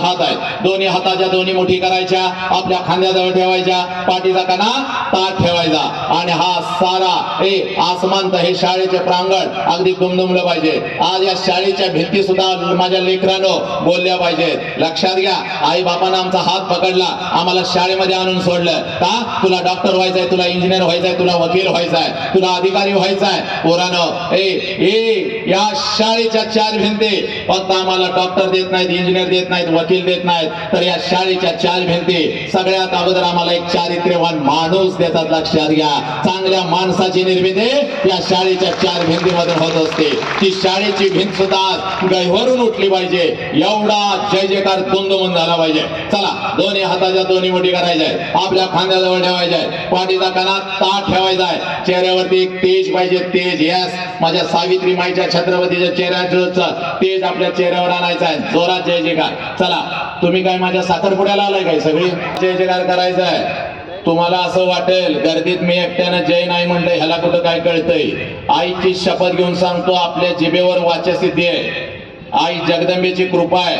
हात आहेत दोन्ही हाताच्या दोन्ही मुठी करायच्या आपल्या खांद्याजवळ ठेवायच्या पाठीचा कणा ताट ठेवायचा. आणि हा सारा हे आसमांत हे शाळेचे प्रांगण अगदी दुमदुमलं पाहिजे. आज या शाळेच्या भिंती सुद्धा माझ्या लेकरानं बोलल्या पाहिजेत. लक्षात घ्या आई बापानं आमचा हात पकडला आम्हाला शाळेमध्ये आणून सोडलं. का? तुला डॉक्टर व्हायचंय तुला इंजिनियर व्हायचंय तुला वकील व्हायचाय तुला अधिकारी व्हायचंय. पोरानं ए ए या शाळेच्या चार भिंती. फक्त आम्हाला डॉक्टर देत नाहीत इंजिनियर देत नाहीत वकील देत नाहीत. तर या शाळेच्या चार भिंती. सगळ्यात अगोदर आम्हाला एक चारित्र्यवान माणूस देतात. लक्षात घ्या. चांगल्या माणसाची निर्मिती या शाळेच्या चार भिंतीमधून होत असते. ती शाळेची भिंत सुद्धा गैवरून उठली पाहिजे. एवढा जय जयकार तुंदमून झाला पाहिजे. चला दोन्ही हाताच्या दोन्ही मोठी करायच्या आपल्या खांद्याजवळ ठेवायच्या पाठीचा कणात ताट ठेवायचा आहे. चेहऱ्यावरती एक तेज पाहिजे. तेज यस माझ्या सावित्री माईच्या छत्रपतीच्या चेहऱ्याचं तेज आपल्या चेहऱ्यावर आणायचं आहे. जोरात जय जयकार. चला तुम्ही काय माझ्या साखरपुड्याला आलाय काय सगळी? जय जयकार करायचं आहे तुम्हाला असं वाटेल गर्दीत मी एकट्यानं जय नाही म्हणलंय ह्याला कुठं काय कळतंय? आईची शपथ घेऊन सांगतो आपल्या जिभेवर वाचसिद्धी आहे. आई जगदंबेची कृपा आहे.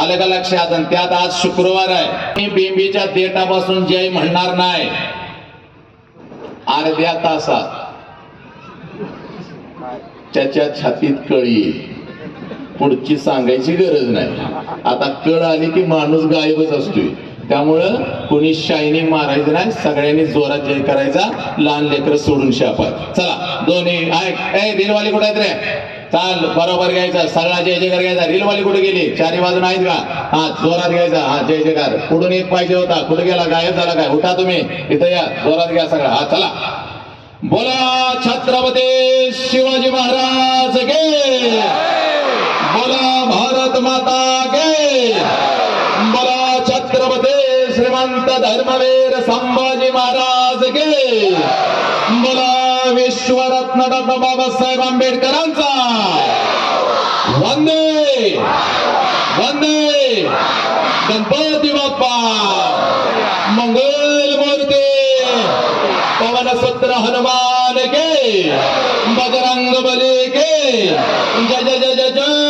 आलं का लक्षात आणि त्यात आज शुक्रवार आहे. मी बिंबीच्या देठापासून जय म्हणणार नाही. अर्ध्या तासात. त्याच्या छातीत कळी. पुढची सांगायची गरज नाही. आता कळ आली की माणूस गायबच असतोय. त्यामुळं कोणी शायनिंग मारायचं नाही सगळ्यांनी जोरात जय करायचा लहान लेकर सोडून शापात. चला दोन्ही ऐक ए कुठे आहेत रे? चाल बरोबर घ्यायचा सगळा जय जयकार घ्यायचा. रीलवाली कुठे गेली? चारी बाजून आहेत का? हा जोरात घ्यायचा. हा जय जयकार. कुठून एक पाहिजे होता? कुठे गेला? गायब झाला काय? उठा तुम्ही. इथं या. जोरात घ्या सगळा. हा चला. बोला छत्रपती शिवाजी महाराज गे बोला भारत माता गे बोला छत्रपती श्रीमंत धर्मवीर संभाजी महाराज गे मला विश्वरत्न डॉक्टर बाबासाहेब आंबेडकरांचा. वंदे. वंदे. गणपती बाप्पा. मंगल मूर्ती. पवन सत्र हनुमान के. बजरंग बली के. जय जय जय जय.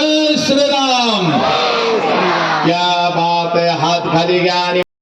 जय श्रीराम. बात है हाथ खाली गया